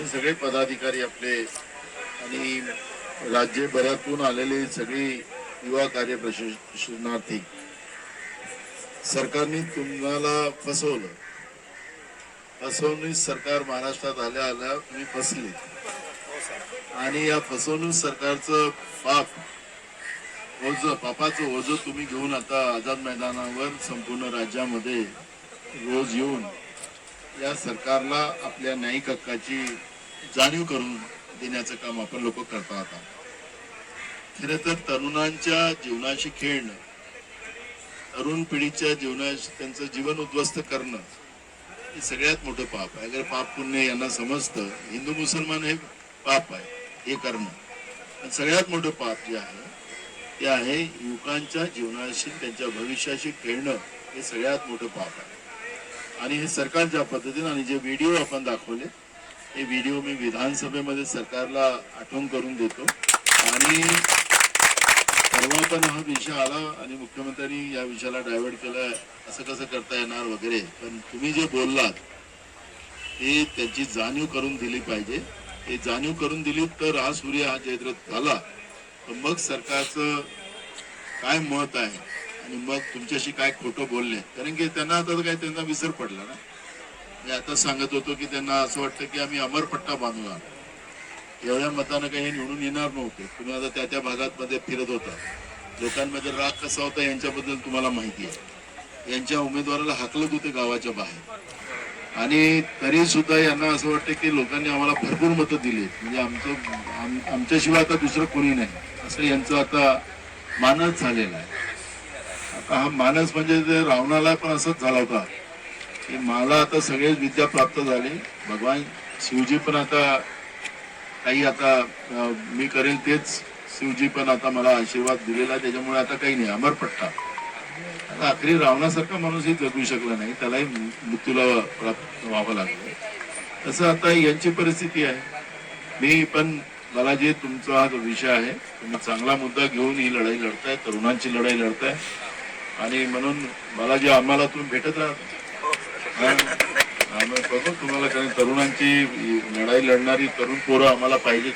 आणि सगळे पदाधिकारी आपले आणि राज्यभरातून आलेले सगळे युवा कार्य प्रशिक्षणार्थी. सरकारने तुम्हाला फसवलं. फसवणूक सरकार महाराष्ट्रात आल्या आल्या तुम्ही फसले. आणि या फसवणूक सरकारचं पाप ओझ पापाचं ओझ तुम्ही घेऊन आता आझाद मैदानावर संपूर्ण राज्यामध्ये रोज येऊन या सरकारला आपल्या न्यायिक हक्काची जाणीव करून देण्याचं काम आपण लोक करता आता. खरं तर तरुणांच्या जीवनाशी खेळणं तरुण पिढीच्या जीवनाशी त्यांचं जीवन उद्ध्वस्त करणं हे सगळ्यात मोठं पाप आहे. अगर पाप पुण्य यांना समजतं हिंदू मुसलमान हे पाप आहे हे करणं सगळ्यात मोठं पाप जे आहे ते आहे युवकांच्या जीवनाशी त्यांच्या भविष्याशी खेळणं हे सगळ्यात मोठं पाप आहे. आणि हे सरकार ज्या पद्धतीने आणि जे व्हिडिओ आपण दाखवले हे व्हिडिओ मी विधानसभेमध्ये सरकारला आठवण करून देतो. आणि परवा पण हा विषय आला आणि मुख्यमंत्र्यांनी या विषयाला डायव्हर्ट केलं असं कसं करता येणार वगैरे. पण तुम्ही जे बोललात ते त्याची जाणीव करून दिली पाहिजे. हे जाणीव करून दिली तर हा सूर्य हा जयद्रथ झाला. तर मग सरकारचं काय मत आहे? आणि मग तुमच्याशी काय खोटं बोलले कारण की त्यांना आता काय त्यांना विसर पडला ना. मी आता सांगत होतो की त्यांना असं वाटतं की आम्ही अमरपट्टा बांधला एवढ्या मतानं काही हे निवडून येणार नव्हते. तुम्ही आता त्या त्या भागामध्ये फिरत होता. लोकांमध्ये राग कसा होता यांच्याबद्दल तुम्हाला माहिती आहे. यांच्या उमेदवाराला हाकलत होते गावाच्या बाहेर. आणि तरी सुद्धा यांना असं वाटतं की लोकांनी आम्हाला भरपूर मतं दिली. म्हणजे आमचं आमच्याशिवाय आता दुसरं कोणी नाही. असं यांचं आता मानस झालेला आहे. आता हा मानस म्हणजे रावणाला पण असंच झाला होता. की मला आता सगळेच विद्या प्राप्त झाली. भगवान शिवजी पण आता काही आता मी करेल तेच शिवजी पण आता मला आशीर्वाद दिलेला आहे. त्याच्यामुळे आता काही नाही अमरपट्टा आता अखेरी रावणासारखा माणूसही जगू शकला नाही त्यालाही मृत्यूला प्राप्त व्हावं लागलं. तसं आता यांची परिस्थिती आहे. मी पण मला जे तुमचा हा जो विषय आहे तुम्ही चांगला मुद्दा घेऊन ही लढाई लढताय तरुणांची लढाई लढताय. आणि म्हणून मला जे आम्हाला तुम्ही भेटत राहता आम्ही बघू तुम्हाला कारण तरुणांची लढाई लढणारी तरुण पोरं आम्हाला पाहिजेच.